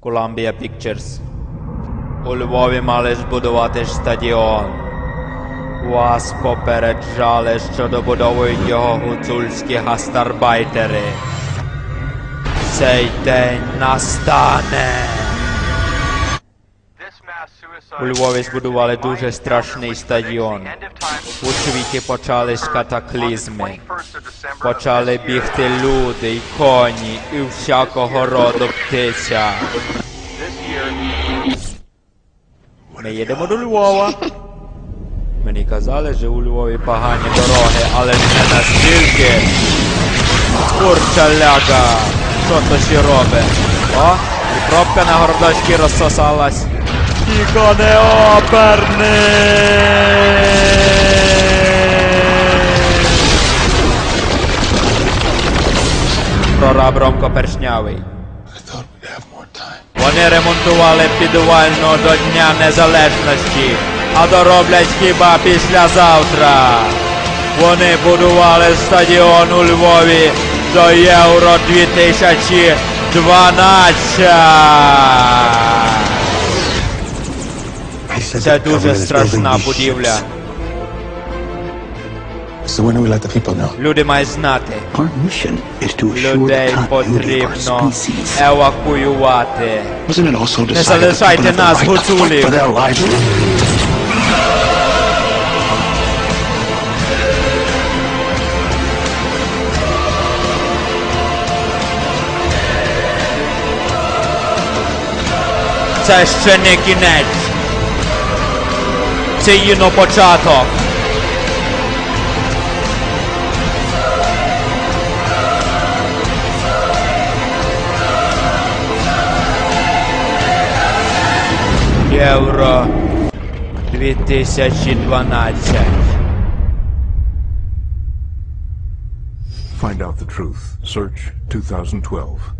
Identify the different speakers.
Speaker 1: Columbia Pictures. У Львові мали збудувати ж стадіон. Вас попереджали, що добудовують його гуцульські гастарбайтери. Цей день настане. У Львові збудували дуже страшний стадіон. У світі почались катаклізми. Почали бігти люди й коні, і всякого роду птиця. Ми їдемо до Львова. Мені казали, що у Львові погані дороги, але не настільки. Курча ляга. Що то ще робить? О, і пробка на городочці розсосалась. Тільки не оперни! Прораб Ромко Першнявий. Вони ремонтували підвально до Дня Незалежності, а дороблять хіба післязавтра. Вони будували стадіон у Львові до Євро 2012.
Speaker 2: He said
Speaker 1: Це
Speaker 2: the
Speaker 1: дуже
Speaker 2: government is building
Speaker 1: страшна
Speaker 2: these
Speaker 1: будівля.
Speaker 2: ships. So when do we let the people know?
Speaker 1: Люди мають знати,
Speaker 3: Our mission is to assure
Speaker 1: людей
Speaker 3: the continuity of our
Speaker 1: потрібно
Speaker 3: species.
Speaker 1: евакуювати.
Speaker 3: Wasn't it also decided that
Speaker 1: залишайте
Speaker 3: people have
Speaker 1: нас,
Speaker 3: the right to fight
Speaker 1: гуцулів.
Speaker 3: for their lives?
Speaker 1: Це ще не кінець. Це їно початок. Євро 2012.
Speaker 4: Find out the truth. Search 2012.